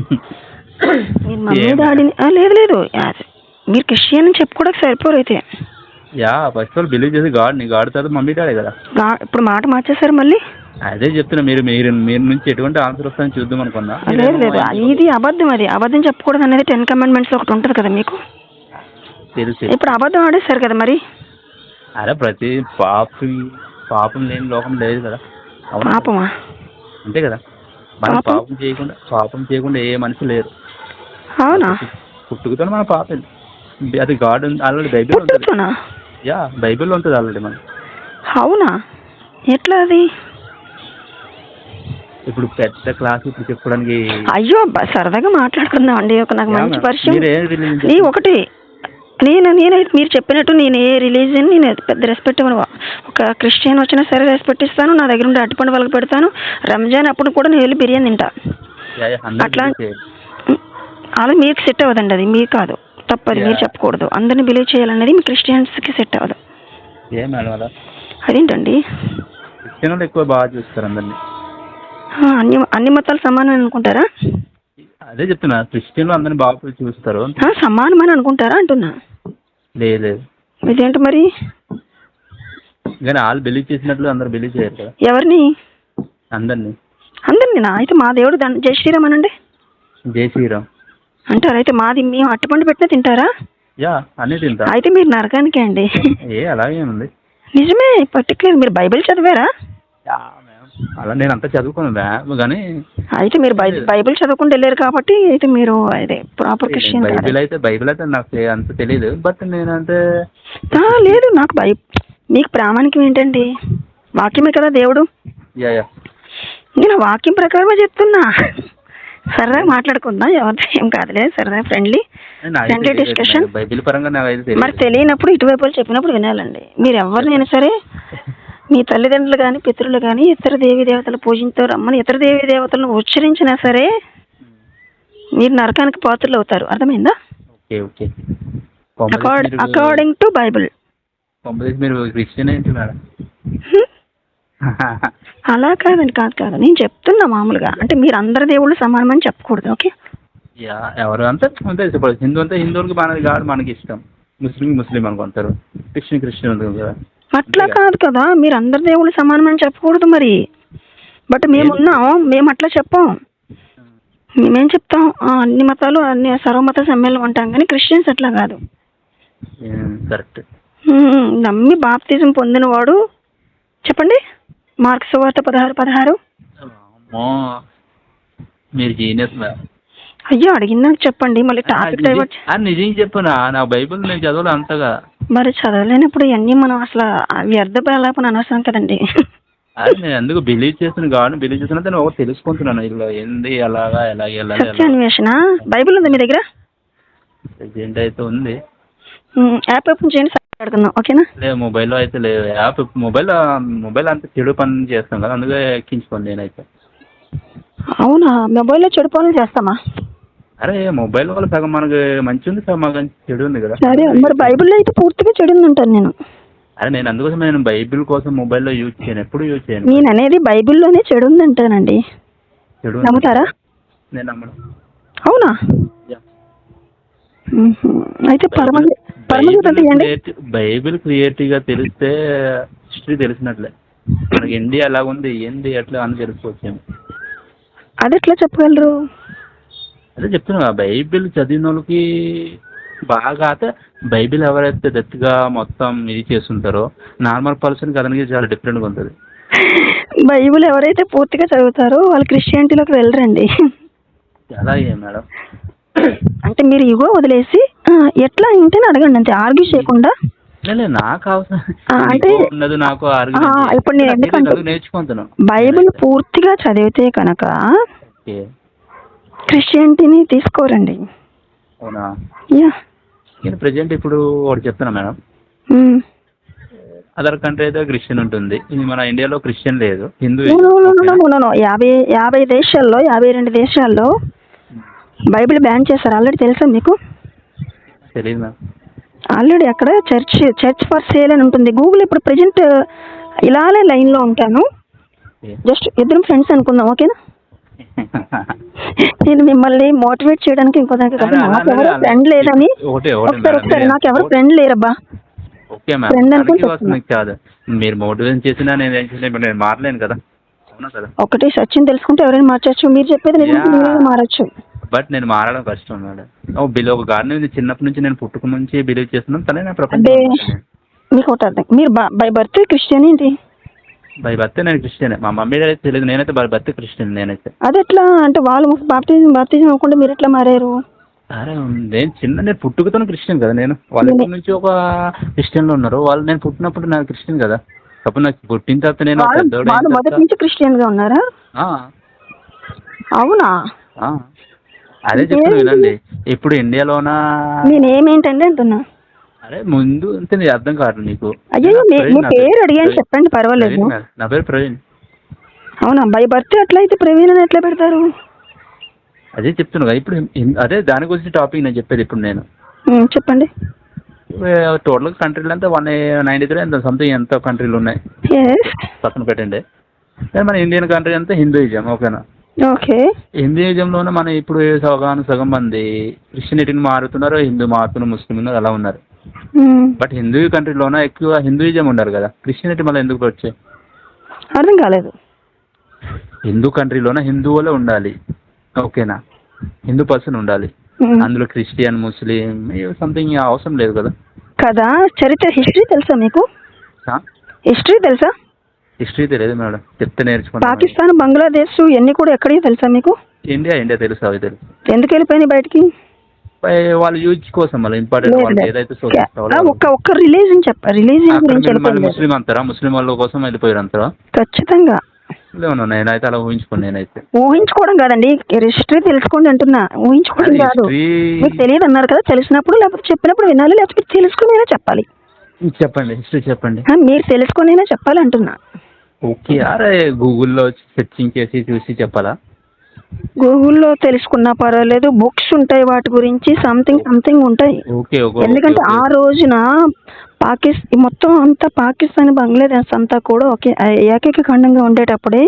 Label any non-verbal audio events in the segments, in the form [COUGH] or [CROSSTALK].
మీరు మమ్మీ డాడీని ఆ, లేదు లేదు. ఆ, మీరు క్రిస్టియన్ అని చెప్పుకోవడానికి సరిపోరు అయితే. యా ఫస్ట్ ఆల్ బిలీవ్ చేసి గాడ్ని గాడ్ తర్వాత మమ్మీ డాడీ కదా. గా- ఇప్పుడు మాట మార్చేశారు మళ్ళీ? అదే చెప్తున్నా మీరు మీరు మీరు నుంచి ఎటువంటి ఆన్సర్ వస్తుందని చూద్దాం అనుకున్నా. ఆ, లేదు లేదు. ఇది అబద్ధం అది. అబద్ధం చెప్పకూడదు అనేది టెన్ కమాండ్మెంట్స్ ఒకటి ఉంటుంది కదా మీకు? తెలుసు. ఇప్పుడు అబద్ధం ఆడేశారు కదా మరి? అరే ప్రతి పాపి పాపం లేని లోకం లేదు కదా. అవునా? పాపమా? అంతే కదా. మనం పాపం? చేయకుండా పాపం చేయకుండా ఏ మనిషి లేరు. అవునా? పుట్టుకతో మన పాపం. అది గాడ్ ఆల్రెడీ బైబిల్ ఉంటుంది యా బైబిల్ ఉంటుంది ఆల్రెడీ మనం అవునా? ఎట్లా అది? ఇప్పుడు పెద్ద క్లాస్ ఇప్పుడు చెప్పడానికి అయ్యో సరదాగా మాట్లాడుకుందాం అండి ఒక నాకు మంచి. పరిచయం. ఒకటి నేను నేనైతే మీరు చెప్పినట్టు నేను ఏ రిలీజియన్ నేను పెద్ద రెస్పెక్ట్ ఇవ్వను. ఒక క్రిస్టియన్ వచ్చినా సరే రెస్పెక్ట్ ఇస్తాను నా దగ్గర ఉండే అట్టుపండు వాళ్ళకి పెడతాను. రంజాన్ అప్పుడు కూడా నేను వెళ్ళి బిర్యానీ తింటా. అట్లా. అలా మీకు సెట్ అవ్వదండి అది మీకు కాదు. తప్పది మీరు. చెప్పకూడదు. అందరిని బిలీవ్ చేయాలనేది మీ క్రిస్టియన్స్కి సెట్ అవ్వదు. అదేంటండి? ఎక్కువ బాగా చూస్తారు అందరినీ. అన్ని అన్ని మతాలు సమానం అనుకుంటారా? అదే చెప్తున్నా క్రిస్టియన్లు అందరినీ బాగా చూస్తారు. సమానం అని అనుకుంటారా అంటున్నా? లేదు లేదు. ఇదేంటి మరి? కానీ వాళ్ళు బిలీవ్ చేసినట్లు అందరు బిలీవ్ చేయరు కదా. ఎవరిని? అందరినీ. అందరినీ నా అయితే మా దేవుడు దండ జై శ్రీరామ్ అనండి. జై శ్రీరామ్. అంటారు అయితే మాది మేము అట్టుపండు పెట్టినా తింటారా? యా అన్నీ తింటా. అయితే మీరు నరకానికే అండి. ఏ అలాగే ఉంది. నిజమే పర్టికులర్ మీరు బైబిల్ చదివారా? అలా నేను అంతా చదువుకున్నాను మ్యామ్ కానీ అయితే మీరు బైబిల్ చదువుకుంటూ వెళ్ళారు కాబట్టి అయితే మీరు అదే ప్రాపర్ క్రిస్టియన్ బైబిల్ అయితే బైబిల్ అయితే నాకు అంత తెలియదు బట్ నేనంటే ఆ, లేదు నాకు బై మీకు ప్రామాణికం ఏంటండి? వాక్యమే కదా దేవుడు? నేను వాక్యం ప్రకారమే చెప్తున్నా. సరదాగా మాట్లాడుకుందాం ఎవరితో ఏం కాదులే సరదా ఫ్రెండ్లీ ఫ్రెండ్లీ. డిస్కషన్ బైబిల్ పరంగా నాకైతే మరి తెలియనప్పుడు ఇటువైపు చెప్పినప్పుడు వినాలండి. మీరు ఎవరినైనా సరే మీ తల్లిదండ్రులు కానీ పితరులు కానీ ఇతర దేవీ దేవతలు పూజించో రమ్మని ఇతర దేవీ దేవతలను ఉచ్చరించినా సరే మీరు నరకానికి పాత్రలు అవుతారు. అర్థమైందా? అకార్డింగ్ టు బైబిల్ అలా కాదండి కాదు కాదు. నేను చెప్తున్నా మామూలుగా. అంటే మీరు అందరి దేవుళ్ళు సమానమని చెప్పకూడదు ఓకే? యా ఎవరు అంతా అంతే. హిందూ అంతా హిందువులకి మనది కాదు మనకి ఇష్టం. ముస్లిం ముస్లిం అనుకుంటారు. క్రిస్టియన్ క్రిస్టియన్ కదా. అట్లా కాదు కదా మీరు అందరి దేవుళ్ళు సమానమని చెప్పకూడదు మరి. బట్ మేము ఉన్నాం మేము అట్లా చెప్పాం. మేమేం చెప్తాం? అన్ని మతాలు అన్ని సర్వమత సమ్మేళనం అంటాం కానీ క్రిస్టియన్స్ అట్లా కాదు. కరెక్ట్. నమ్మి బాప్తిజం పొందినవాడు చెప్పండి. మార్క్స్ వార్త పదహారు పదహారు. మీరు జీనియస్ అయ్యో అడిగిందాక చెప్పండి మళ్ళీ టాపిక్ డైవర్ట్ నిజం చెప్పనా నా బైబిల్ నేను చదవలే అంతగా. మరి చదవలేనప్పుడు ఇవన్నీ మనం అసలు వ్యర్థ ప్రలాపన అనవసరం కదండి. అది నేను ఎందుకు బిలీవ్ చేస్తున్న? గాడ్ బిలీవ్ చేస్తున్నా దాన్ని ఒక తెలుసుకుంటున్నాను. ఇలా ఏంది అలాగా ఎలా వెళ్ళాలి ఎలా. సత్యాన్వేషణ బైబిల్ ఉంది మీ దగ్గర? ప్రజెంట్ అయితే ఉంది. యాప్ ఓపెన్ చేయండి మాట్లాడుకుందాం ఓకేనా? లేదు మొబైల్లో అయితే లేదు. యాప్ మొబైల్ మొబైల్ అంతా చెడు పని చేస్తాం కదా అందుకే ఎక్కించుకోండి నేనైతే. అవునా? మొబైల్లో చెడు పనులు చేస్తామా? అరే మొబైల్ వల్ల సగం మనకి మంచి ఉంది సగం మనకి చెడు ఉంది కదా. సరే మరి బైబిల్లో అయితే పూర్తిగా చెడు ఉందంటాను నేను. అరే నేను అందుకోసం నేను బైబిల్ కోసం మొబైల్లో యూజ్ చేయను ఎప్పుడు యూజ్ చేయను. నేను అనేది బైబిల్లోనే చెడు ఉందంటానండి చెడు ఉంది. నమ్ముతారా? నేను నమ్మను. అవునా? Yeah. మ్మ్. అయితే పరమ పరమగీత బైబిల్ తీయండి బైబిల్ క్రియేటివ్గా తెలిస్తే హిస్టరీ తెలిసినట్లే. మనకి ఇండియా ఎలా ఉంది ఏంది ఎట్లా అని తెలుసుకోవచ్చేమో అది ఎట్లా చెప్పగలరు? అదే చెప్తున్నా బైబిల్ చదివిన వాళ్ళకి బాగా అయితే బైబిల్ ఎవరైతే డెత్గా మొత్తం ఇది చేస్తుంటారో నార్మల్ పర్సన్కి అతనికి చాలా డిఫరెంట్గా ఉంటుంది. బైబిల్ ఎవరైతే పూర్తిగా చదువుతారో వాళ్ళు క్రిస్టియానిటీలోకి వెళ్ళరండి. అలాగే మేడం. అంటే మీరు ఇగో వదిలేసి ఆ, ఎట్లా ఇంటని అడగండి అంతే ఆర్గ్యూ చేయకుండా. లేదు నాకు అవసరం. ఆ, అంటే- నీకు ఉన్నది నాకు argument ఆ, చేయాలి. ఇప్పుడు నేను ఎందుకంటే- నేర్చుకుంటున్నాను. బైబిల్ పూర్తిగా చదివితే కనుక ఓకే. క్రిస్టియానిటీని తీసుకోరండి. అవునా? యా నేను ప్రజెంట్ ఇప్పుడు ఒకటి చెప్తున్నా మేడం. అదర్ కంట్రీ అయితే క్రిస్టియన్ ఉంటుంది. ఇది మన ఇండియాలో క్రిస్టియన్ లేదు. హిందూ. యాభై యాభై దేశాల్లో యాభై రెండు దేశాల్లో బైబిల్ బ్యాన్ చేశారు. ఆల్రెడీ తెలుసా మీకు? తెలియదు మ్యామ్ ఆల్రెడీ అక్కడ చర్చ్ చర్చ్ ఫర్ సేల్ అని ఉంటుంది. గూగుల్ ఇప్పుడు ప్రజెంట్ ఇలానే లైన్లో ఉంటాను. జస్ట్ ఇద్దరం ఫ్రెండ్స్ అనుకుందాం ఓకేనా? నేను మిమ్మల్ని మోటివేట్ చేయడానికి ఇంకో దానికి కాదు నాకు ఎవరు ఫ్రెండ్ లేదని ఒకటే ఒకటే ఒకసారి. ఒకసారి నాకు ఎవరు ఫ్రెండ్ లేరబ్బా. ఓకే Friend మ్యామ్ అనుకుని దానికి వస్తుంది కాదు. మీరు మోటివేషన్ చేసినా నేను ఏం చేసినా ఇప్పుడు నేను మారలేను కదా. అవునా కదా? ఒకటి సచిన్ తెలుసుకుంటే ఎవరైనా మార్చచ్చు. మీరు చెప్పేది నిజంగా Yeah. మీరైనా మారచ్చు. బట్ నేను మారడం కష్టం మేడం ఓ బిలీవ్ ఒక గార్డెన్ ఉంది. చిన్నప్పటి నుంచి నేను పుట్టుక నుంచి బిలీవ్ చేస్తున్నాను. తనే నా అంటే ప్రపంచం మీకు ఒకటి అర్థం. మీరు బై బర్త్ క్రిస్టియన్ ఏంటి? బై బర్త్ నేను క్రిస్టియన్. మా మమ్మీ డాడీ తెలియదు నేనైతే బై బర్త్ క్రిస్టియన్ నేనైతే. అది ఎట్లా? అంటే వాళ్ళు బాప్టిజం బాప్టిజం అవ్వకుండా మీరు ఎట్లా మారారు? అరే నేను చిన్న నేను పుట్టుకతో క్రిస్టియన్ కదా నేను. వాళ్ళ నుంచి ఒక క్రిస్టియన్లో ఉన్నారు వాళ్ళు నేను పుట్టినప్పుడు నాకు క్రిస్టియన్ కదా. అప్పుడు నాకు పుట్టిన తర్వాత నేను వాళ్ళు మొదటి నుంచి క్రిస్టియన్గా ఉన్నారా? అవునా. అదే చెప్తున్నా వినండి. ఇప్పుడు ఇండియాలోన నేనేమేంటండి అంటున్నా? అరే ముందు అంతే నీకు అర్థం కాదు నీకు. అయ్యో మీ పేరు. అడిగాను చెప్పండి పర్వాలేదు. ప్రవీణ్. నా పేరు ప్రవీణ్. అవునా? బై బర్త్ ఎట్లయితే ప్రవీణ్ అని ఎట్లా పెడతారు? అదే చెప్తున్నా కదా ఇప్పుడు ఇన్- అదే దాని గురించి టాపిక్ నేను చెప్పేది ఇప్పుడు నేను. ఉమ్, చెప్పండి. టోటల్ కంట్రీలు అంతా వన్ నైంటీ త్రీ ఎంత సంథింగ్ ఎంత కంట్రీలు ఉన్నాయి? ఎస్ పక్కన పెట్టండి. కానీ మన ఇండియన్ కంట్రీ అంతా హిందూయిజం ఓకేనా ఓకే. హిందూయిజంలోనే మన ఇప్పుడు సగం సగం మంది క్రిస్టియనిటీని మారుతున్నారు హిందూ మారుతున్నారు ముస్లిం ఉన్నారు అలా ఉన్నారు. బట్ హిందూ కంట్రీలోనే ఎక్కువ హిందూయిజం ఉన్నారు కదా. క్రిస్టియనిటీ మళ్ళీ ఎందుకు వచ్చాయి అర్థం కాలేదు. హిందూ కంట్రీలోనే హిందువులే ఉండాలి. ఓకేనా హిందూ పర్సన్ ఉండాలి. ఉమ్, అందులో క్రిస్టియన్ ముస్లిం సంథింగ్ అవసరం లేదు కదా. కదా? చరిత్ర హిస్టరీ తెలుసా మీకు? హిస్టరీ తెలుసా? హిస్టరీ తెలియదు మేడం. చెప్తే నేర్చుకుంటాం పాకిస్తాన్ బంగ్లాదేశ్ ఇవన్నీ కూడా ఎక్కడికి తెలుసా మీకు? ఇండియా ఇండియా తెలుసు అవి తెలుసు. ఎందుకు వెళ్ళిపోయినాయి బయటికి? వాళ్ళ యూజ్ కోసం మళ్ళీ ఇంపార్టెంట్ వాళ్ళు. ఏదైతే ఆ, శోధిస్తారో ఒక్క ఒక్క రిలీజన్ చెప్ప అక్కడ గురించి ముస్లిం అంటారా ముస్లిం వాళ్ళ కోసం వెళ్ళిపోయారు అంటారా ఖచ్చితంగా. లేవు నేనైతే అలా ఊహించుకోను నేనైతే. ఊహించుకోవడం కాదండి. హిస్టరీ తెలుసుకోండి అంటున్నా. ఊహించుకోవడం కాదు. మీకు తెలియదు అన్నారు కదా తెలిసినప్పుడు లేకపోతే చెప్పినప్పుడు వినాలి లేకపోతే తెలుసుకునేనా చెప్పాలి. చెప్పండి హిస్టరీ చెప్పండి. మీరు తెలుసుకునేనా చెప్పాలి అంటున్నా ఓకే అరే గూగుల్లో సెర్చింగ్ చేసి చూసి చెప్పాలా? గూగుల్లో తెలుసుకున్నా పర్వాలేదు బుక్స్ ఉంటాయి వాటి గురించి సంథింగ్ సంథింగ్ ఉంటాయి. ఓకే ఓకే ఎందుకంటే ఆ రోజున పాకిస్తాన్ మొత్తం అంతా పాకిస్తాన్ బంగ్లాదేశ్ అంతా కూడా ఒకే ఏకైక ఖండంగా ఉండేటప్పుడే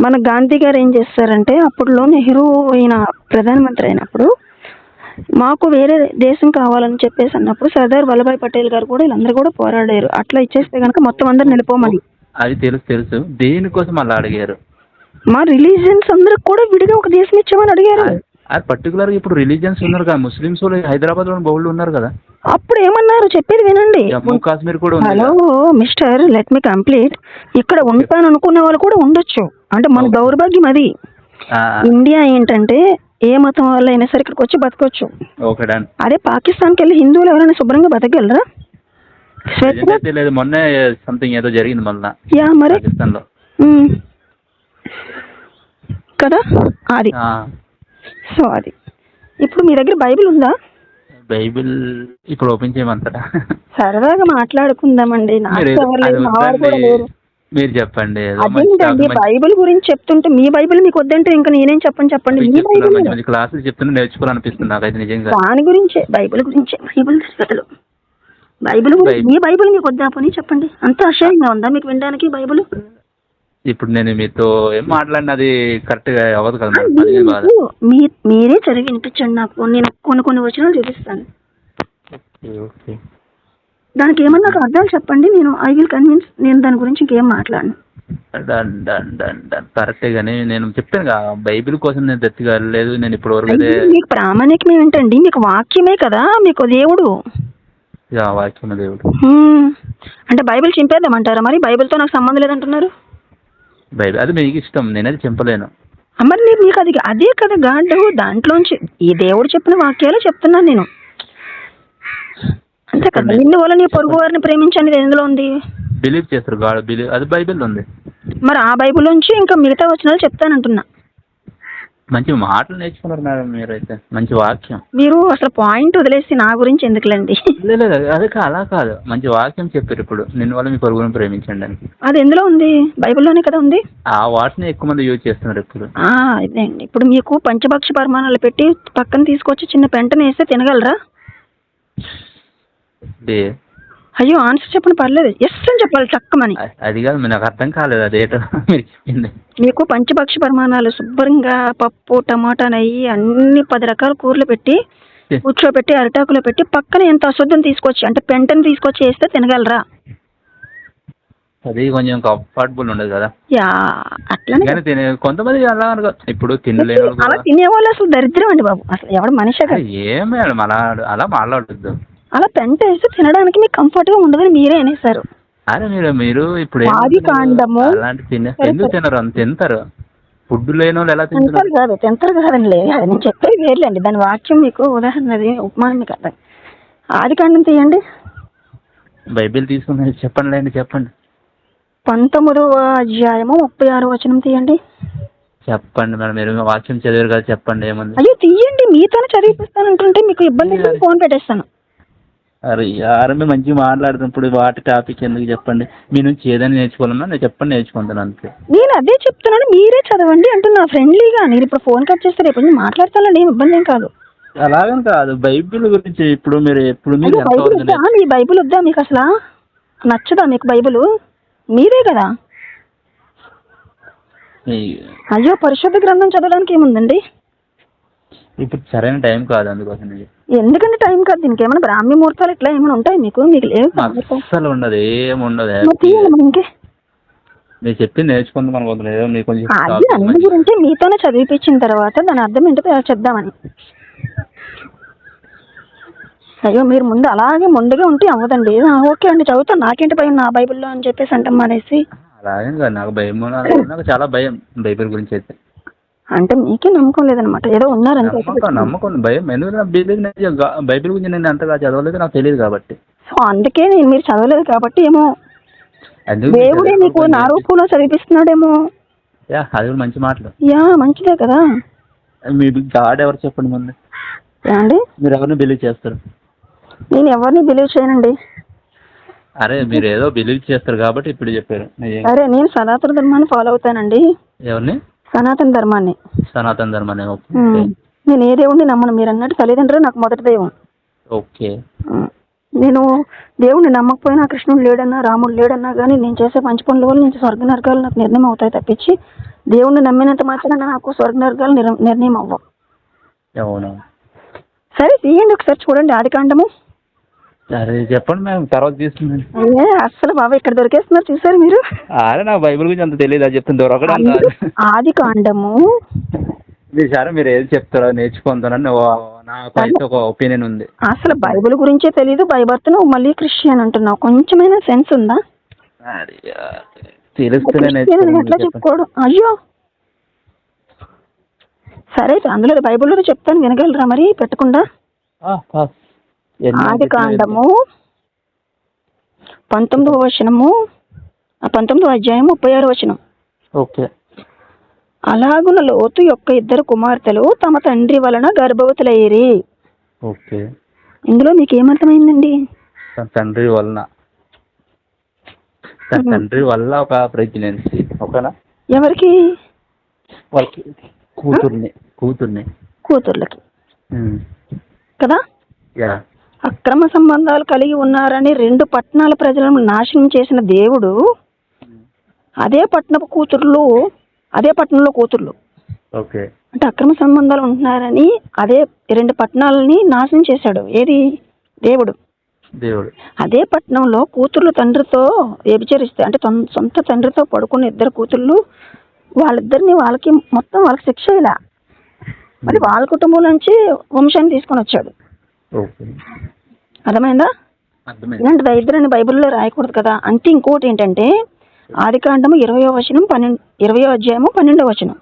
మన గాంధీ గారు ఏం చేస్తారంటే అప్పుడులో నెహ్రూ అయిన ప్రధానమంత్రి అయినప్పుడు మాకు వేరే దేశం కావాలని చెప్పేసి అన్నప్పుడు సర్దార్ వల్లభాయ్ పటేల్ గారు కూడా వీళ్ళందరూ కూడా పోరాడారు. అట్లా ఇచ్చేస్తే కనుక మొత్తం అందరు నిలిపోమని అది తెలుసు తెలుసు. దేనికోసం అలా అడిగారు? మా రిలీజియన్స్ అందరికి కూడా విడిగా ఒక దేశం ఇచ్చామని అడిగారు. అది పర్టికులర్ ఇప్పుడు రిలీజియన్స్ ఉన్నారు కదా ముస్లిమ్స్ హైదరాబాద్లో బౌళ్ళు ఉన్నారు కదా. అప్పుడు ఏమన్నారు? చెప్పేది వినండి. జమ్మూ కాశ్మీర్ కూడా hello. Mister let me complete ఇక్కడ ఉంటాను అనుకునే వాళ్ళు కూడా ఉండొచ్చు. అంటే మన. దౌర్భాగ్యం అది. ఇండియా ఏంటంటే ఏ మతం వల్ల అయినా సరే ఇక్కడికి వచ్చి బతకొచ్చు. అదే పాకిస్తాన్కి వెళ్ళి హిందువులు ఎవరైనా శుభ్రంగా బతకగలరా? మొన్నే సంథింగ్ ఏదో జరిగింది మళ్ళా యా మరి? పాకిస్తాన్లో ఉమ్. కదా? అది. సో అది ఇప్పుడు మీ దగ్గర బైబిల్ ఉందా? బైబిల్ ఇప్పుడు ఓపెన్ చేయమంటారా? సరదాగా మాట్లాడుకుందామండి. నాకు మీరు చెప్పండి అదేంటండి? బైబిల్ గురించి చెప్తుంటే మీ బైబిల్ మీకు వద్దంటే ఇంకా నేనేం చెప్పని చెప్పండి. మీకు మీ బైబిల్ క్లాసులు చెప్తున్నా నేర్చుకోవాలనిపిస్తుంది నాకైతే నిజంగా. దాని గురించే బైబిల్ గురించే బైబిల్ గురించి బైబిల్. మీ బైబిల్ మీకు వద్దా? పోనీ చెప్పండి. అంత అసహ్యంగా ఉందా మీకు వినడానికి బైబిల్? ఇప్పుడు నేను మీతో ఏం మాట్లాడిన అది కరెక్ట్గా అవ్వదు కదా మేడం అది బాధ. మీకు- మీ మీరే చదివి వినిపించండి నాకు. నేను కొన్ని కొన్ని వచనాలు చూపిస్తాను. Okay, okay. దానికి ఏమన్నా నాకు అర్థాలు చెప్పండి. నేను ఐ విల్ కన్విన్స్ నేను దాని గురించి ఇంకేం మాట్లాడను. Done done done done. కరెక్టే కానీ నేను చెప్పాను కదా బైబిల్ కోసం నేను దత్తిగా వెళ్ళలేదు. నేను ఇప్పుడు వరకు మీకు ప్రామాణికం ఏంటండి మీకు వాక్యమే కదా మీకు దేవుడు. వాక్యం దేవుడు. హ్మ్. అంటే బైబిల్ చింపేద్దామంటారా మరి? బైబిల్తో నాకు సంబంధం లేదంటున్నారు. బైబిల్. అది మీకు ఇష్టం. నేనది చెప్పలేను. మరి మీకు అది అదే కదా గాడ్ దాంట్లోంచి ఈ దేవుడు చెప్పిన వాక్యాలే చెప్తున్నాను నేను. అంతే కదా. నిన్ను వల్ల నీ పొరుగు వారిని ప్రేమించండి. ఎందులో ఉంది? బిలీవ్ చేస్తారు గాడ్. బిలీవ్ అది బైబిల్ ఉంది. మరి ఆ బైబిల్ నుంచి ఇంకా మిగతా వచనాలు చెప్తానంటున్నా. మంచి మాటలు నేర్చుకున్నారు మేడం మీరైతే. మంచి వాక్యం. మీరు అసలు పాయింట్ వదిలేసి నా గురించి ఎందుకులేండి? లేదు అదే అలా కాదు. మంచి వాక్యం చెప్పారు ఇప్పుడు. నిన్ను వల్ల మీ పరుగులను ప్రేమించండి అని. అది ఎందులో ఉంది? బైబిల్లోనే కదా ఉంది? ఆ వాటిని ఎక్కువ మంది యూజ్ చేస్తున్నారు ఇప్పుడు. ఆ, ఇదే అండి. ఇప్పుడు మీకు పంచభక్ష పరిమాణాలు పెట్టి పక్కన తీసుకొచ్చి చిన్న పెంటను వేస్తే తినగలరా అయ్యో ఆన్సర్ చెప్పండి పర్లేదు. ఎస్ అని చెప్పాలి చక్కమని. అది కాదు మీరు నాకు అర్థం కాలేదు అదేటో మీరు చెప్పింది. మీకు పంచభక్ష పరిమాణాలు శుభ్రంగా పప్పు టమాటా నెయ్యి అన్ని పది రకాల కూరలు పెట్టి కూర్చోబెట్టి అరిటాకులో పెట్టి పక్కన ఎంత అశుద్ధం తీసుకొచ్చి అంటే పెంటని తీసుకొచ్చి వేస్తే తినగలరా? అది కొంచెం కంఫర్టబుల్ ఉండదు కదా. యా అట్లనే. కానీ తినే కొంతమంది అలా అనుకో ఇప్పుడు వాళ్ళు అలా తినేవాళ్ళు అసలు దరిద్రం అండి బాబు. అసలు ఎవడు మనిషే కాదు. ఏం మేడం అలా అలా మాట్లాడద్దు. అలా పెంట వేస్తే తినడానికి మీకు కంఫర్ట్గా ఉండదని మీరే అనేసారు అరే మీరు మీరు ఇప్పుడు తిన్నారు? కాండము. అలాంటి తినే ఎందుకు. తినరు? అంత తింటారు. ఫుడ్ లేని వాళ్ళు ఎలా తింటారు? కాదు తింటారు కాదండి. అది నేను చెప్పేది వేర్లేండి. దాని వాక్యం మీకు ఉదాహరణ అది ఉపమానం మీకు అర్థం. ఆది కాండం తీయండి. బైబిల్ తీసుకుని చెప్పండి లేండి చెప్పండి. పంతొమ్మిదవ అధ్యాయము ముప్పై ఆరు వచనం తీయండి. చెప్పండి మేడం మీరు వాక్యం చదివారు కదా చెప్పండి ఏముంది? అయ్యో తీయండి. మీతోనే చదివిపిస్తానంటుంటే మీకు ఇబ్బంది ఫోన్ పెట్టేస్తాను. అరే యారు మేము మంచిగా మాట్లాడుతున్నప్పుడు వాటి టాపిక్ ఎందుకు చెప్పండి? మీ నుంచి ఏదైనా నేర్చుకోవాలన్నా నేను చెప్పండి నేర్చుకుంటాను అంతే. నేను అదే చెప్తున్నాను మీరే చదవండి అంటున్నా. ఫ్రెండ్లీగా నేను ఇప్పుడు ఫోన్ కట్ చేస్తే రేపు మాట్లాడతానండి ఏం ఇబ్బంది ఏం కాదు. అలాగని కాదు బైబిల్ గురించి ఇప్పుడు మీరు ఎప్పుడు మీరు బైబిల్ వద్దా? మీ బైబిల్ వద్దా మీకు అసలు? నచ్చదా మీకు బైబిల్? మీరే కదా. అయ్యో పరిశుద్ధ గ్రంథం చదవడానికి ఏముందండి? ఇప్పుడు సరైన టైం కాదు అందుకోసం. ఎందుకంటే టైం కాదు దీనికి ఏమైనా బ్రాహ్మీ ముహూర్తాలు ఇట్లా ఏమైనా ఉంటాయి మీకు? మీకు లేవు అస్సలు ఉండదు ఏం ఉండదు ఇంకే. మీరు చెప్పింది నేర్చుకుందాం అనుకుంటున్నారు ఏదో మీకు కొంచెం అది topic అన్ని గురించి మీతోనే చదివిపించిన తర్వాత దాని అర్థం ఏంటో చెప్దామని అయ్యో మీరు ముందు అలాగే ముందుగా ఉంటే అవ్వదండి. ఓకే అండి చదువుతాను. నాకేంటి భయం? నా బైబిల్లో అని చెప్పేసి అంటాం మానేసి. అలాగే నాకు భయం. నాకు చాలా భయం బైబిల్ గురించి అయితే. అంటే మీకే నమ్మకం లేదనమాట ఏదో ఉన్నారంటే నమ్మకం నమ్మకం. ఉంది, భయం ఎందుకంటే నా బైబిల్ గురించి నేను అంతగా చదవలేదు నాకు తెలియదు కాబట్టి. సో అందుకే నేను మీరు చదవలేదు కాబట్టి ఏమో. దేవుడే నీకు నా రూపంలో చదివిస్తున్నాడేమో యా అది కూడా మంచి మాటలు. యా మంచిదే కదా. మీ గాడ్ ఎవరు చెప్పండి ముందు. ఏమండి? మీరు ఎవరిని బిలీవ్ చేస్తారు? నేను ఎవరిని బిలీవ్ చేయనండి? అరే మీరు ఏదో బిలీవ్ చేస్తారు కాబట్టి ఇప్పుడు చెప్పారు. సరే నేను సనాతన ధర్మాన్ని ఫాలో అవుతానండి. ఎవరిని? సనాతన ధర్మాన్ని. సనాతన ధర్మాన్ని. నేను ఏ దేవుడిని నమ్మను? మీరు అన్నట్టు తల్లిదండ్రులు నాకు మొదటి దైవం. ఓకే. నేను దేవుడిని నమ్మకపోయినా కృష్ణుడు లేడన్నా రాముడు లేడన్నా కానీ నేను చేసే మంచి పనుల వల్ల నేను స్వర్గ నరకాలు నాకు నిర్ణయం అవుతాయి తప్పించి దేవుడిని నమ్మినంత మాత్రాన నాకు స్వర్గ నరకాలు నిర్- నిర్ణయం అవ్వవు. సరే తీయండి ఒకసారి చూడండి ఆది కాండము. సరే చెప్పండి మేము తర్వాత తీసుకుందాం అయ్యే అస్సలు బాబా ఇక్కడ దొరికేస్తున్నారు చూసారు మీరు? అరే నాకు బైబిల్ గురించి అంత తెలియదు అది చెప్తుంది దొరకడం కాదు. ఆది కాండము. సరే మీరు ఏది చెప్తారో నేర్చుకుంటానని నాకైతే ఒక ఒపీనియన్ ఉంది. అసలు బైబిల్ గురించే తెలియదు బైబర్త్ నువ్వు మళ్ళీ క్రిస్టియన్ అంటున్నావు. కొంచెమైనా సెన్స్ ఉందా? తెలుస్తూనే ఎట్లా. చెప్పుకోవడం అయ్యో. సరే అందులో బైబిల్లో చెప్తాను వినగలరా మరి? పెట్టకుండా? ఆది కాండము పంతొమ్మిదవ వచనము పంతొమ్మిదవ అధ్యాయం ముప్పై ఆరు వచనం. ఓకే. అలాగున లోతు యొక్క ఇద్దరు కుమార్తెలు తమ తండ్రి వలన గర్భవతులయ్యేరి. ఓకే. ఇందులో మీకు ఏమర్థమైందండి తన తండ్రి వలన. తన తండ్రి వల్ల ఒక ప్రెగ్నెన్సీ ఓకేనా? ఎవరికి? వాళ్ళకి కూతుర్ని కూతుర్ని. కూతుర్లకి. కదా? యా. అక్రమ సంబంధాలు కలిగి ఉన్నారని రెండు పట్టణాల ప్రజలను నాశనం చేసిన దేవుడు అదే పట్టణపు కూతుర్లు అదే పట్టణంలో కూతుర్లు. ఓకే. అంటే అక్రమ సంబంధాలు ఉంటున్నారని అదే రెండు పట్టణాలని నాశనం చేశాడు. ఏది? దేవుడు. దేవుడు. అదే పట్టణంలో కూతుర్లు తండ్రితో వ్యభిచరిస్తే అంటే సొంత తండ్రితో పడుకున్న ఇద్దరు కూతుర్లు వాళ్ళిద్దరిని వాళ్ళకి మొత్తం వాళ్ళకి శిక్ష ఇలా. మరి వాళ్ళ కుటుంబం నుంచి వంశాన్ని తీసుకొని వచ్చాడు. ఓకే. అర్థమైందా? ఇలాంటి దరిద్రాన్ని బైబిల్లో రాయకూడదు కదా. అంటే ఇంకోటి ఏంటంటే ఆది కాండము ఇరవయో వచనం పన్నెండు ఇరవయో అధ్యాయము పన్నెండో వచనం.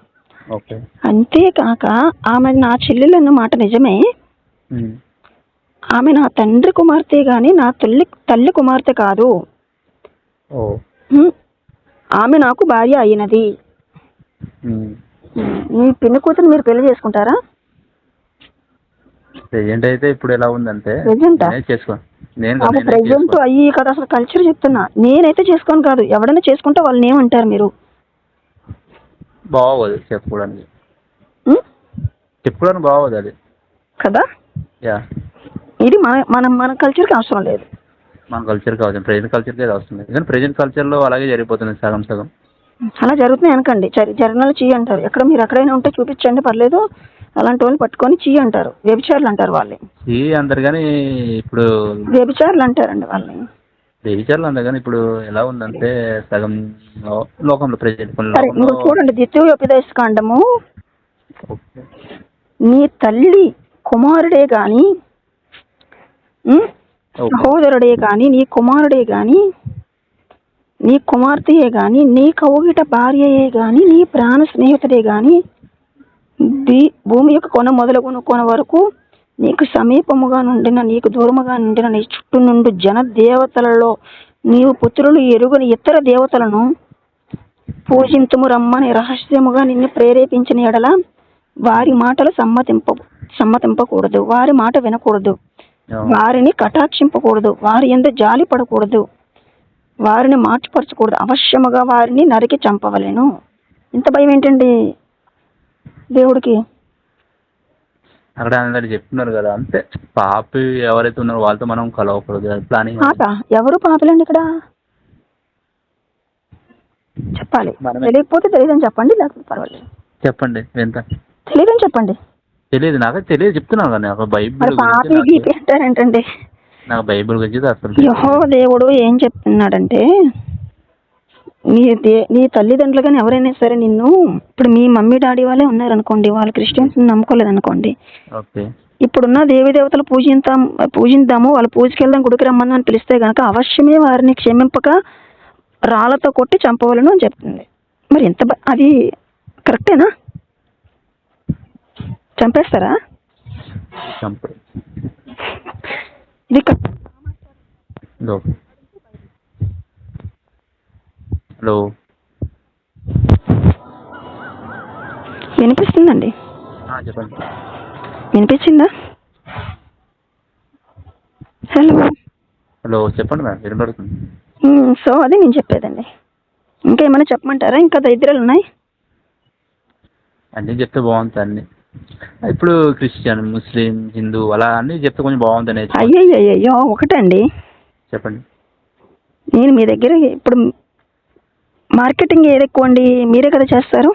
అంతేకాక ఆమె నా చెల్లెలు అన్న మాట నిజమే. ఆమె నా తండ్రి కుమార్తె గాని నా తల్లి తల్లి కుమార్తె కాదు. ఆమె నాకు భార్య అయినది. మీ పిన్ని కూతురు మీరు పెళ్ళి చేసుకుంటారా? ప్రెజెంట్ అయితే ఇప్పుడు ఎలా ఉందంటే Present ఆ? నేనే ప్రెజెంట్. అయ్యి కదా అసలు కల్చర్ చెప్తున్నా. నేనైతే చేసుకోను కాదు. ఎవడైనా చేసుకుంటే వాళ్ళని ఏమంటారు మీరు? బాగోదు చెప్పుకోవడానికి? చెప్పుకోవడానికి బాగోదు అది. కదా? యా. ఇది మన మన మన కల్చర్కి అవసరం లేదు. మన కల్చర్కి అవసరం ప్రజెంట్ కల్చర్కి అది అవసరం లేదు. కానీ ప్రజెంట్ కల్చర్లో అలాగే జరిగిపోతుంది సగం సగం. అలా జరుగుతున్నాయి అనకండి. జరి- జరిగిన అంటారు. ఎక్కడ మీరు ఎక్కడైనా ఉంటే చూపించండి. పర్లేదు. అలాంటి వాళ్ళు పట్టుకొని చెయ్యి అంటారు వ్యభిచారులు అంటారు వాళ్ళని ఈ అందరు కానీ ఇప్పుడు వ్యభిచారులు అంటారండి వాళ్ళని వ్యభిచారులు అందరు కానీ ఇప్పుడు ఎలా ఉందంటే సగం లోకంలో ప్రజెంట్ మీరు చూడండి ద్వితీయోపదేశ కాండము. నీ తల్లి కుమారుడే ఓకే. సహోదరుడే గాని నీ కుమారుడే గాని నీ కుమార్తెయే గాని నీ కౌగిట భార్యయే గాని నీ ప్రాణ స్నేహితుడే గాని దీ భూమి యొక్క కొన మొదలుగున కొన వరకు నీకు సమీపముగా నుండిన నీకు దూరముగా నుండిన నీ చుట్టూ నుండి జన దేవతలలో నీవు పుత్రులు ఎరుగని ఇతర దేవతలను పూజింతుము రమ్మని రహస్యముగా నిన్ను ప్రేరేపించిన ఎడల వారి మాటలు సమ్మతింప సమ్మతింపకూడదు. వారి మాట వినకూడదు. వారిని కటాక్షింపకూడదు. వారి ఎందు జాలి పడకూడదు. వారిని మార్చిపరచకూడదు. అవశ్యముగా వారిని నరికి చంపవలెను. ఇంత భయం ఏంటండి? దేవుడికి. అక్కడ అందరు చెప్తున్నారు కదా అంతే. పాపి ఎవరైతే ఉన్నారో వాళ్ళతో మనం కలవకూడదు ప్లానింగ్ పాప? ఎవరు పాపలండి ఇక్కడ? చెప్పాలి. తెలియకపోతే తెలియదని చెప్పండి లేకపోతే పర్వాలేదు. చెప్పండి ఎంత తెలియదని చెప్పండి. తెలియదు నాకు తెలియదు చెప్తున్నాను కదా నాకు బైబిల్ పాపి గీపి నాకు- బైబిల్ గురించి అసలు. యహో దేవుడు ఏం చెప్తున్నాడంటే నీ దే నీ తల్లిదండ్రులు కానీ ఎవరైనా సరే నిన్ను ఇప్పుడు మీ మమ్మీ డాడీ వాళ్ళే ఉన్నారనుకోండి వాళ్ళు క్రిస్టియన్స్ నమ్ముకోలేదు అనుకోండి ఓకే. ఇప్పుడున్న దేవి దేవతలు పూజింతాం పూజిద్దాము వాళ్ళు పూజకెళ్దాం గుడికి రమ్మని అని పిలిస్తే గనక అవశ్యమే వారిని క్షమింపక రాళ్ళతో కొట్టి చంపవలను అని చెప్తుంది. మరి ఎంత అది కరెక్టేనా? చంపేస్తారా? ఇది కరెక్ట్ హలో. వినిపిస్తుందండి? చెప్పండి. వినిపించిందా? హలో. హలో చెప్పండి మేడం వినపడుతుంది. సో అది నేను చెప్పేదండి. ఇంకా ఏమైనా చెప్పమంటారా? ఇంకా దరిద్రాలు ఉన్నాయి? అన్నీ చెప్తే బాగుంటుంది అన్ని. ఇప్పుడు క్రిస్టియన్ ముస్లిం హిందూ అలా అన్నీ చెప్తే కొంచెం బాగుంటుంది నేర్చుకో అయ్యయ్యో ఒకటండి. చెప్పండి. నేను మీ దగ్గర ఇప్పుడు మార్కెటింగ్ ఏది ఎక్కువ అండి మీరే కదా చేస్తారు?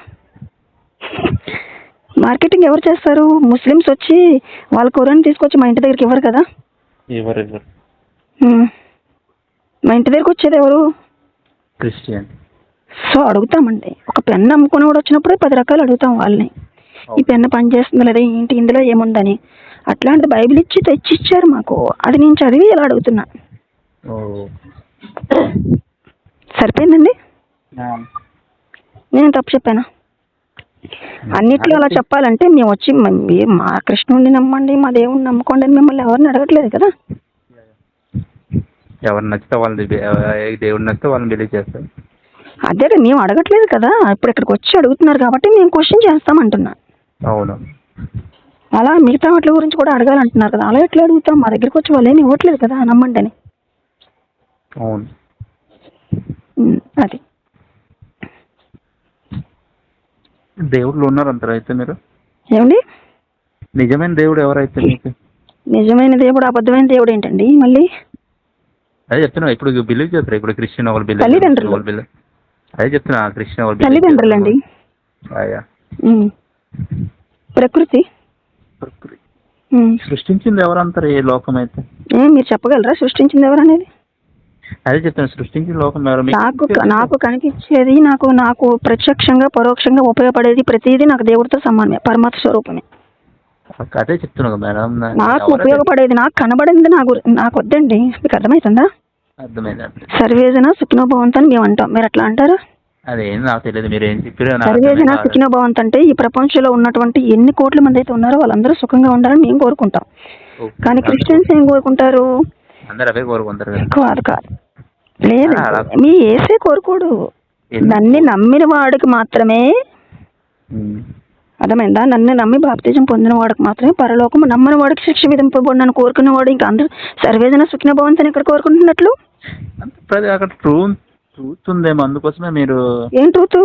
మార్కెటింగ్ ఎవరు చేస్తారు? ముస్లిమ్స్ వచ్చి వాళ్ళ కూరని తీసుకొచ్చి మా ఇంటి దగ్గరికి ఇవ్వరు కదా? ఎవరు. మా ఇంటి దగ్గరికి వచ్చేది ఎవరు? క్రిస్టియన్. సో అడుగుతామండి. ఒక పెన్ను అమ్ముకునేవాడు వచ్చినప్పుడే పది రకాలు అడుగుతాం వాళ్ళని. ఈ పెన్ను పని చేస్తుందా లేదా? ఏంటి ఇందులో ఏముందని. అట్లాంటిది బైబిల్ ఇచ్చి తెచ్చి ఇచ్చారు మాకు. అది నేను చదివి ఇలా అడుగుతున్నా. సరిపోయిందండి. నేను తప్పు చెప్పానా? అన్నిట్లో అలా చెప్పాలంటే మేము వచ్చి మ- కృష్ణుడిని నమ్మండి మా దేవుడిని నమ్ముకోండి అని మిమ్మల్ని ఎవరిని అడగట్లేదు కదా? ఎవరు నచ్చితే ఏ దేవుడు నచ్చితే వాళ్ళని బిలీవ్ చేస్తారు. అదే మేము అడగట్లేదు కదా. ఇప్పుడు ఇక్కడికి వచ్చి అడుగుతున్నారు కాబట్టి మేము క్వశ్చన్ చేస్తామంటున్నా. అవును. అలా మిగతా వాటి గురించి కూడా అడగాలంటున్నారు కదా. అలా ఎట్లా అడుగుతాం? మా దగ్గరికి వచ్చి వాళ్ళు ఏమి ఇవ్వట్లేదు కదా నమ్మండి అని. అవును. అది. దేవుళ్ళు ఉన్నారు అంటారు అయితే మీరు ఏమండి నిజమైన దేవుడు ఎవరైతే మీకు నిజమైన దేవుడు అబద్ధమైన దేవుడు ఏంటండి మళ్ళీ అదే చెప్తున్నా ఇప్పుడు బిలీవ్ చేస్తారు ఇప్పుడు క్రిస్టియన్ ఒకరు బిలీవ్ తల్లిదండ్రులు. బిలీవ్ అదే చెప్తున్నా క్రిస్టియన్ ఒకరు believe తల్లిదండ్రులండి చేస్తారు. ఆయా. ఉమ్. ప్రకృతి ఉమ్. సృష్టించింది ఎవరంటారు ఏ లోకం అయితే ఏ మీరు చెప్పగలరా సృష్టించింది ఎవరు అనేది అదే చెప్తున్నా సృష్టించిన లోకం నాకు నాకు కనిపించేది నాకు నాకు ప్రత్యక్షంగా పరోక్షంగా ఉపయోగపడేది ప్రతిదీ నాకు దేవుడితో సమానమే పరమాత్మ స్వరూపమే. అదే చెప్తున్నా కదా మేడం. నాకు ఉపయోగపడేది నాకు కనబడింది నాకు నాకు వద్దండి మీకు అర్థమవుతుందా. సర్వేజన సుఖినోభవంత్ అని మేము అంటాం. మీరు అట్లా అంటారా? అదేం నాకు తెలియదు మీరు ఏం చెప్పారో సర్వేజన. సుఖినోభవంత్ అంటే ఈ ప్రపంచంలో ఉన్నటువంటి ఎన్ని కోట్ల మంది అయితే ఉన్నారో వాళ్ళందరూ సుఖంగా ఉండాలని మేము కోరుకుంటాం. కానీ క్రిస్టియన్స్ ఏం కోరుకుంటారు? అందరు అవే కోరుకుంటారు కదా. కాదు కాదు. లేదు మీ ఏసే కోరుకోడు? నన్ను నమ్మిన వాడికి మాత్రమే. అర్థమైందా? నన్ను నమ్మి బాప్తిజం పొందిన వాడికి మాత్రమే పరలోకము నమ్మని వాడికి శిక్ష విధింపబడి నన్ను కోరుకున్న వాడు ఇంకా అందరూ సర్వేజన సుఖిన భవంతని ఇక్కడ కోరుకుంటున్నట్లు? అక్కడ ట్రూత్ ఉందేమో అందుకోసమే మీరు ఏం ట్రూత్?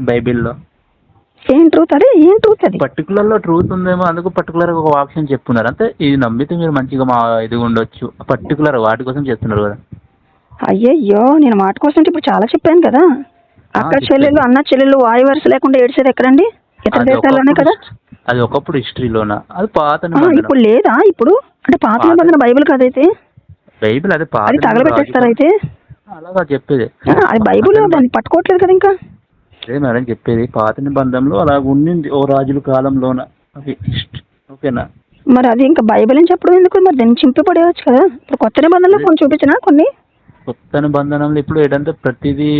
బైబిల్లో. ఏం ట్రూత్ అదే ఏం ట్రూత్ అది? పర్టికులర్లో ట్రూత్ ఉందేమో అందుకు పర్టికులర్గా ఒక ఆప్షన్ చెప్తున్నారు అంతే ఇది నమ్మితే మీరు మంచిగా మా ఇది ఉండొచ్చు. పర్టికులర్ వాటి కోసం చెప్తున్నారు కదా. అయ్యయ్యో నేను మాట కోసం ఇప్పుడు చాలా చెప్పాను కదా. అక్క చెప్పాను. చెల్లెలు అన్న చెల్లెలు వాయి వరుస లేకుండా ఏడ్చేది ఎక్కడండి? ఇతర దేశాల్లోనే కదా. అది ఒకప్పుడు హిస్టరీలోన? అది పాత. ఇప్పుడు లేదా? ఇప్పుడు? అంటే పాత నిబంధన బైబిల్ కదైతే బైబిల్ అది పాత అది తగలబెట్టేస్తారు. అయితే? అలాగా చెప్పేది. అది బైబిల్ దాన్ని పట్టుకోవట్లేదు కదా ఇంకా. అదే మేడం చెప్పేది. పాత నిబంధనలో అలా ఉండింది ఓ రాజుల కాలంలోన. అది ఓకేనా? మరి అది ఇంకా బైబిల్ అని చెప్పడం ఎందుకు? మరి దాన్ని చింపి పడేయచ్చు కదా. ఇప్పుడు కొత్త నిబంధనలు కొన్ని చూపించినా కొన్ని? కొత్త నిబంధనలు ఇప్పుడు ఏంటంటే ప్రతిదీ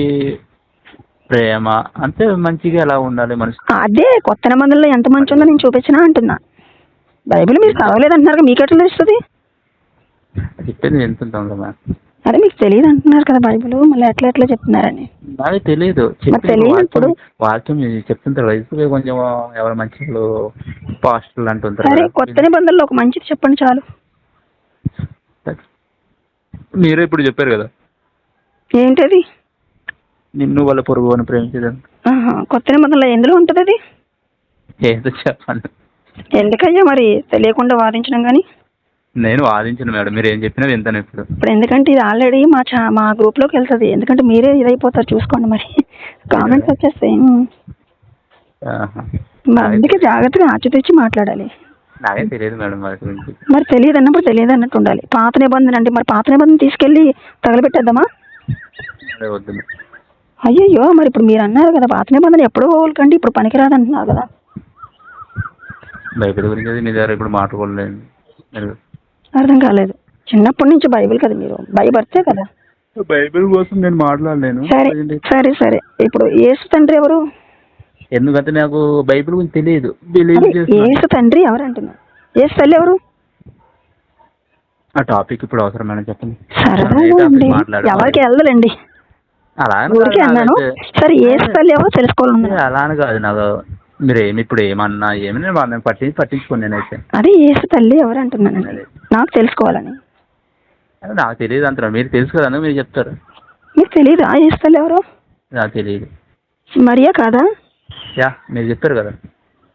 ప్రేమ. అంతే మంచిగా ఎలా ఉండాలి మనిషి? అదే కొత్త నిబంధనలో ఎంత మంచి ఉందో నేను చూపించినా అంటున్నా. బైబిల్ మీరు చదవలేదు అంటున్నారు మీకు ఎట్లా తెలుస్తుంది? చెప్పేది వింటుంటాం కదా అదే మీకు తెలియదు అంటున్నారు కదా బైబిల్. మళ్ళీ ఎట్లా ఎట్లా చెప్తున్నారని. నాకు తెలియదు తెలియనప్పుడు? వాక్యం చెప్తుంటారు వయసు కొంచెం ఎవరు మంచి పాస్టర్లు అంటుంటారు సరే. కొత్త నిబంధనలో ఒక మంచిది చెప్పండి చాలు. మీరే ఇప్పుడు చెప్పారు కదా. ఏంటది? నిన్ను వాళ్ళ పొరుగు అని ప్రేమించదని కొత్త నిబంధనలో ఎందులో ఉంటుంది అది ఏదో చెప్పండి. ఎందుకయ్యా మరి? తెలియకుండా వాదించడం కానీ నేను వాదించను మేడం. మీరు ఏం చెప్పినా వింటాను ఇప్పుడు. ఇప్పుడు ఎందుకంటే ఇది ఆల్రెడీ మా చా మా గ్రూప్లోకి వెళ్తుంది. ఎందుకంటే మీరే ఇదైపోతారు చూసుకోండి మరి. కామెంట్స్ వచ్చేస్తాయి. ఉమ్. ఆహా. మరి అందుకే జాగ్రత్తగా ఆచితూచి మాట్లాడాలి. నాకేం తెలియదు మేడం వాటి గురించి. మరి తెలియదు అన్నప్పుడు తెలియదు అన్నట్టు ఉండాలి. పాత నిబంధన అంటే మరి పాత నిబంధన తీసుకెళ్ళి తగలబెట్టేద్దామా? అదే వద్దు అయ్యయ్యో మరి ఇప్పుడు మీరు అన్నారు కదా పాత నిబంధన ఎప్పుడో కంటే ఇప్పుడు పనికిరాదు అంటున్నారు కదా. బైబిల్ గురించి అది మీ దగ్గర ఇప్పుడు అర్థం కాలేదు. చిన్నప్పటి నుంచి బైబిల్ కదా మీరు? భయపడితే కదా? బైబిల్ కోసం నేను మాట్లాడలేను. సరే సరే సరే. ఇప్పుడు ఏసు తండ్రి ఎవరు? ఎందుకంటే నాకు బైబిల్ గురించి తెలియదు. ఏసు తండ్రి ఎవరు అంటున్నారు ఏసు తల్లి ఎవరు? ఆ టాపిక్ ఇప్పుడు అవసరం మేడం చెప్పండి? ఎవరికి వెళ్ళదండి అలా ఊరికే అన్నాను. సరే ఏసు తల్లి ఎవరో? తెలుసుకోవాలన్నా. ఏ, అలా అని కాదు నాకు. మీరు ఏమి ఇప్పుడు ఏమన్నా ఏమి? నేను వాళ్ళని పట్టి పట్టించుకోను నేనైతే. అదే ఏసు తల్లి ఎవరు అంటున్నానండి నాకు తెలుసుకోవాలని. నాకు తెలియదు అంటారు మీరు తెలుసు కదా మీరు చెప్తారు. మీకు తెలియదా? ఏసు తల్లి ఎవరు? నాకు తెలియదు. మరియా కాదా? యా మీరు చెప్పారు కదా.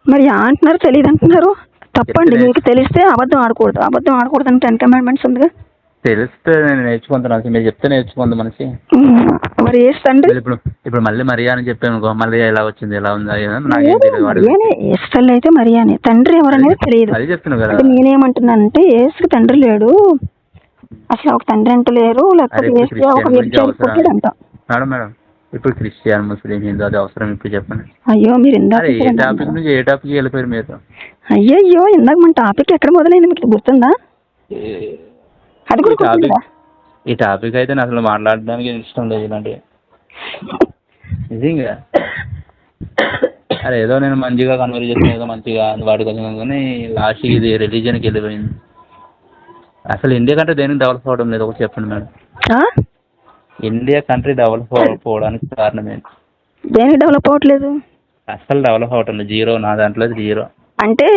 మరి అంటున్నారు తెలియదు అంటున్నారు. తప్పండి మీకు తెలిస్తే అబద్ధం ఆడకూడదు. అబద్ధం ఆడకూడదు అని టెన్ కమాండ్మెంట్స్ ఉందిగా. తెలిస్తే నేను నేర్చుకుంటాను అసలు మీరు చెప్తే నేర్చుకుంది మనిషి. మరి ఏసు తండ్రి మళ్ళీ ఇప్పుడు ఇప్పుడు మళ్ళీ మరియా అని చెప్పాను అనుకో మళ్ళీ ఎలా వచ్చింది ఎలా ఉంది అది ఏదో నాకేం తెలియదు వాడి మరియానే ఏసు తల్లి అయితే మరియానే. తండ్రి ఎవరనేది తెలియదు. అది చెప్తున్నాను కదా. అంటే నేనేమంటున్నానంటే ఏసుకి తండ్రి లేడు అసలు ఒక తండ్రి అంటూ లేరు లేకపోతే ఏసు ఒక క్రిస్టియన్ వ్యక్తి పుట్టాడు అంట. మేడం మేడం ఇప్పుడు క్రిస్టియన్ ముస్లిం హిందూ అది అవసరం ఇప్పుడు చెప్పండి. అయ్యో మీరు ఇందాక అరే ఏ చెప్పారు టాపిక్. నుంచి ఏ టాపిక్ వెళ్ళిపోయారు మీరు? అయ్యయ్యో ఇందాక మన టాపిక్ ఎక్కడ మొదలైంది మీకు గుర్తుందా? అది కూడా ఈ టాపిక్ ఈ టాపిక్ అయితే అసలు మాట్లాడడానికి ఇష్టం లేదు ఇలాంటివి నిజంగా. అరే ఏదో నేను మంచిగా కన్వర్జేషన్ ఏదో మంచిగా వాటి కోసం కానీ లాస్ట్ ఇది రిలీజన్కి వెళ్ళిపోయింది. అసలు ఇండియా కంట్రీ దేనికి డెవలప్ అవ్వడం లేదు ఒకటి చెప్పండి మేడం? ఇండియా కంట్రీ డెవలప్ అవ్వకపోవడానికి కారణం ఏంటి? దేనికి డెవలప్ అవ్వట్లేదు? అసలు డెవలప్ అవ్వటం లేదు జీరో నా దాంట్లో జీరో. అంటే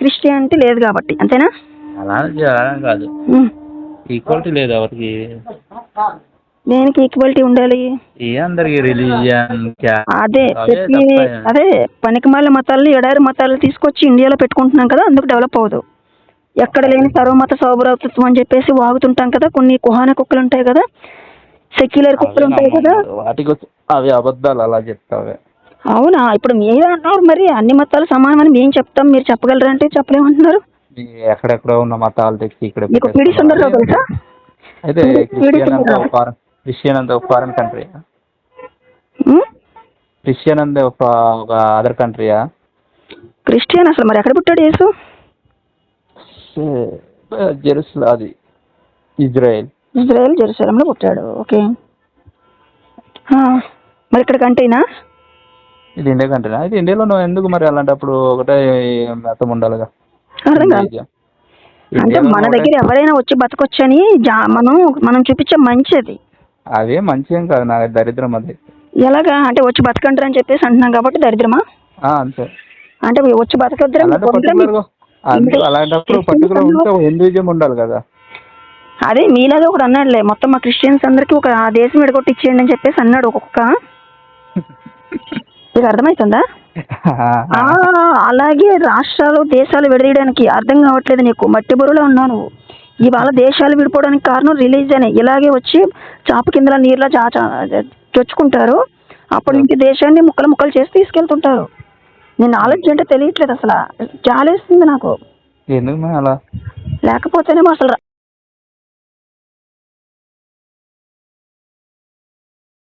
క్రిస్టియానిటీ లేదు కాబట్టి అంతేనా? అలా కాదు. ఈక్వాలిటీ లేదు ఎవరికి? దేనికి ఈక్వాలిటీ ఉండాలి? ఏ అందరికి రిలీజియన్ అదే ప్రతి అదే పనికిమాల మతాలు ఎడారి మతాలు తీసుకొచ్చి ఇండియాలో పెట్టుకుంటున్నాం కదా అందుకు డెవలప్ అవ్వదు. ఎక్కడ లేని సర్వమత సౌభ్రాతృత్వం అని చెప్పేసి వాగుతుంటాం కదా కొన్ని కుహాన కుక్కలు ఉంటాయి కదా సెక్యులర్ కుక్కలు ఉంటాయి కదా. వాటికి అవి అబద్ధాలు అలా చెప్తావే. అవునా? ఇప్పుడు మీరే అన్నారు మరి అన్ని మతాలు సమానమని మేము చెప్తాం మీరు చెప్పగలరా అంటే చెప్పలేమంటున్నారు. ఎక్కడెక్కడో ఉన్న మతాలు తెచ్చి ఇక్కడ మీకు తెలుసా? అయితే క్రిస్టియన్ అంతా ఫారెన్ క్రిస్టియన్ అంతా ఫారెన్ కంట్రీ? క్రిస్టియన్ అంతా ఒక ఒక అదర్ కంట్రీయా? క్రిస్టియన్ అసలు మరి ఎక్కడ పుట్టాడు యేసు? జెరూసలం అది ఇజ్రాయెల్. ఇజ్రాయెల్ జెరూసలంలో పుట్టాడు. ఓకే. మరి ఇక్కడ కంటేనా ఇది ఇండియా కంట్రీనా? అయితే ఇండియాలో నువ్వు ఎందుకు మరి అలాంటప్పుడు ఒకటే మతం ఉండాలిగా? అర్థం కాదు. అంటే మన దగ్గర ఎవరైనా వచ్చి బతకొచ్చని మనం మనం చూపించే మంచిది. అవే మంచిదేం కాదు నాకు దరిద్రం అది. ఎలాగా? అంటే వచ్చి బతకంటారు అని చెప్పేసి అంటున్నాం కాబట్టి దరిద్రమా? అంతే. అంటే వచ్చి బతకొద్దురా అలాంటప్పుడు పర్టికులర్ ఉంటే హిందూయిజం ఉండాలి కదా. అదే మీలాగా ఒకడు అన్నాడులే మొత్తం మా క్రిస్టియన్స్ అందరికి ఒక ఆ దేశం విడగొట్టి ఇచ్చేయండి అని చెప్పేసి అన్నాడు ఒక్కొక్క. [LAUGHS] మీకు అర్థమవుతుందా [LAUGHS] అలాగే రాష్ట్రాలు దేశాలు విడదీయడానికి అర్థం కావట్లేదు నీకు. మట్టి బుర్రలో ఉన్నావు నువ్వు. ఇవాళ దేశాలు విడిపోవడానికి కారణం రిలీజన్ ఇలాగే వచ్చి చాప కింద చా- చొచ్చుకుంటారు. అప్పటి నుంచి దేశాన్ని ముక్కలు ముక్కలు చేసి తీసుకెళ్తుంటారు. నేను నాలెడ్జ్ అంటే తెలియట్లేదు అసలు. జాలేస్తుంది నాకు. ఎందుకు మా అలా? లేకపోతేనేమో అసలు